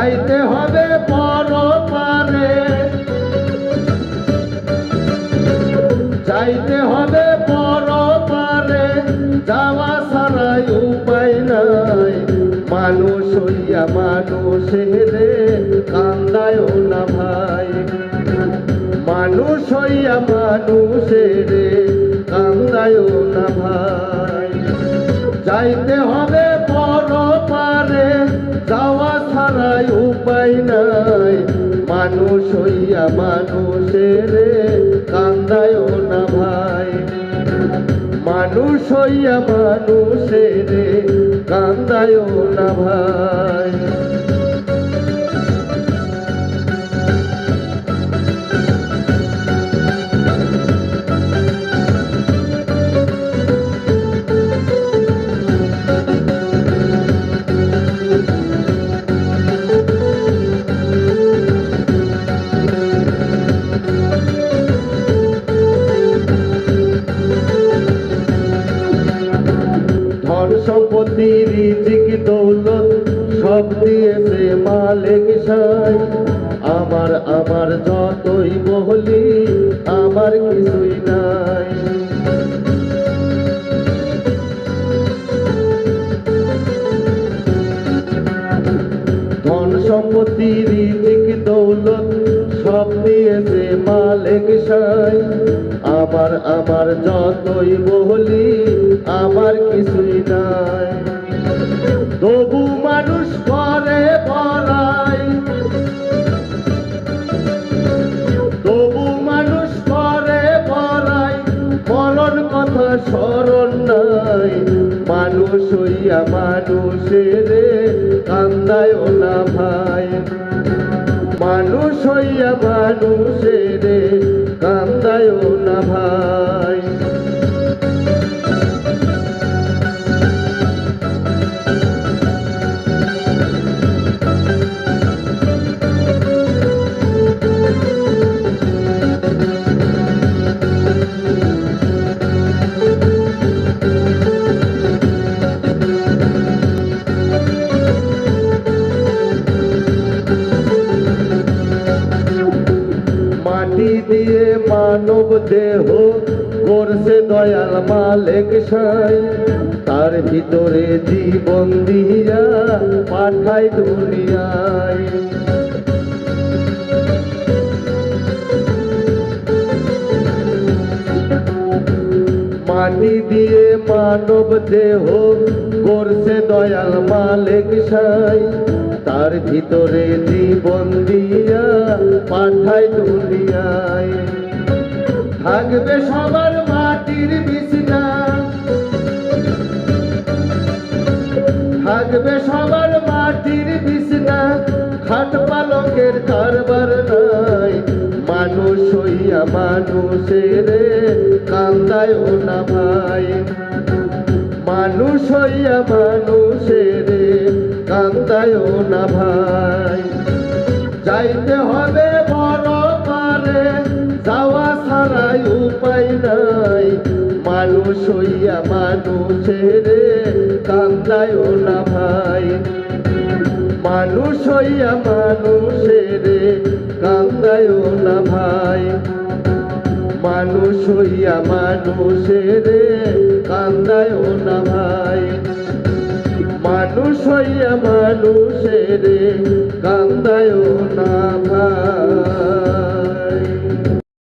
যাইতে হবে পরপারে। যাইতে হবে পরপারে, যাওয়া সারাই উপায় নাই। মানুষ হইয়া মানুষ হেরে কান্দায়ও না ভাই। মানুষ হইয়া মানুষ হেরে কান্দায়ও না ভাই। যাইতে হবে পরপারে, যাওয়া ছাড়াই উপায় নাই। মানুষ হইয়া মানুষের কান্দায় না ভাই। মানুষ হইয়া মানুষের কান্দায় না ভাই। সম্পত্তি রিজিক দৌলত সব দিয়েছে মালিক সাই। আমার আমার যতই বহলি আমার আমার যতই বহলি আমার কিছুই নাই। তবু মানুষ করে বলাই তবু মানুষ করে বলাই মরণ কথা স্মরণ নাই। মানুষ হইয়া মানুষের কান্দায় না ভাই। মানুষ হইয়া মানুষের কান্দায় না ভাই। মাটি দিয়ে মানব দেহ করছে দয়াল মালেক সাই। তার ভিতরে জীবন দিয়া পাঠায় দুনিয়ায়। মাটি দিয়ে মানব দেহ করছে দয়াল মালিক সাই। তার ভিতরে জীবন দিয়া পাঠাই দুনিয়ায়। থাকবে সবার মাটির বিছনা। থাকবে সবার মাটির বিছনা। খাট পালকের কারবার নাই মানুষ হইয়া মানুষের কান্দায় না ভাই। মানুষ হইয়া মানুষের কান্দায় না ভাই। যাইতে হবে বড় পারে যাওয়া ছাড়াই উপায় নাই। মানুষ হইয়া মানুষের কান্দায় না ভাই। মানুষ হইয়া মানুষের কান্দায় না ভাই। মানুষ হইয়া মানুষের কান্দায় না ভাই। মানুষ হইয়া মানুষের কান্দায় না ভাই।